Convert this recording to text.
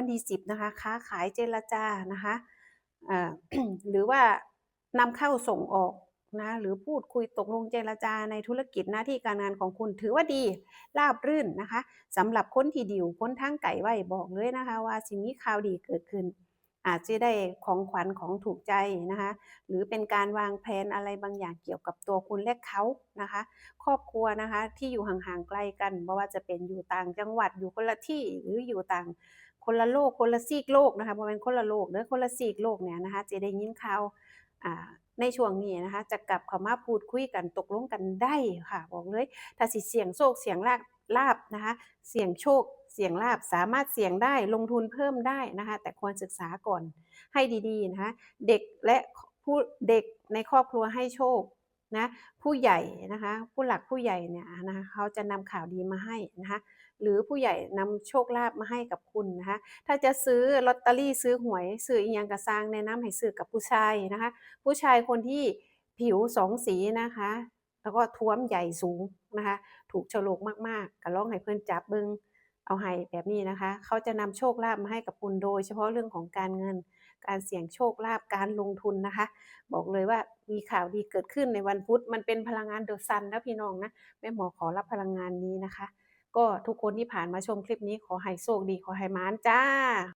วันที่สิบนะคะ ค้าขายเจรจานะคะหรือว่านำเข้าส่งออกนะหรือพูดคุยตกลงเจรจาในธุรกิจหน้าที่การงานของคุณถือว่าดีราบรื่นนะคะสำหรับคนที่ดิวคนทั้งไก่ไว้บอกเลยนะคะ ว่าสิมีข่าวดีเกิดขึ้น อาจจะได้ของขวัญของถูกใจนะคะ หรือเป็นการวางแผนอะไรบางอย่างเกี่ยวกับตัวคุณและเขานะคะ ครอบครัวนะคะที่อยู่ห่างๆไกลกันไม่ว่าจะเป็นอยู่ต่างจังหวัดอยู่คนละที่หรืออยู่ต่างคนละโลกคนละซีกโลกนะคะบ่แม่นคนละโลกเด้อคนละซีกโลกเนี่ยนะคะจะได้ยินข่าวในช่วงนี้นะคะจะกลับเข้ามาพูดคุยกันตกลงกันได้ค่ะบอกเลยถ้าสิเสียงโชคเสียงลาบ ลาบนะคะ เสี่ยงโชค เสี่ยงลาบสามารถเสี่ยงได้ลงทุนเพิ่มได้นะคะ แต่ควรศึกษาก่อนให้ดีๆนะคะเด็กและผู้เด็กในครอบครัวให้โชคนะผู้ใหญ่นะคะผู้หลักผู้ใหญ่เนี่ยนะคะเขาจะนำข่าวดีมาให้นะคะหรือผู้ใหญ่นำโชคลาภมาให้กับคุณนะคะถ้าจะซื้อลอตเตอรี่ซื้อหวย ซื้ออีหยังกระซางแนะนำให้ซื้อกับผู้ชายนะคะผู้ชายคนที่ผิวสองสีนะคะ แล้วก็ท้วมใหญ่สูงนะคะ ถูกฉลกมากๆก็ลองให้เพื่อนจับเบิงเอาให้แบบนี้นะคะ เขาจะนำโชคลาภมาให้กับคุณโดย เฉพาะเรื่องของการเงิน การเสี่ยงโชคลาภการลงทุนนะคะ บอกเลยว่ามีข่าวดีเกิดขึ้นในวันพุธมันเป็นพลังงานเดอะซันนะพี่น้องนะแม่หมอขอรับพลังงานนี้นะคะ ก็ทุกคนที่ผ่านมาชมคลิปนี้ขอให้โชคดีขอให้มานจ้า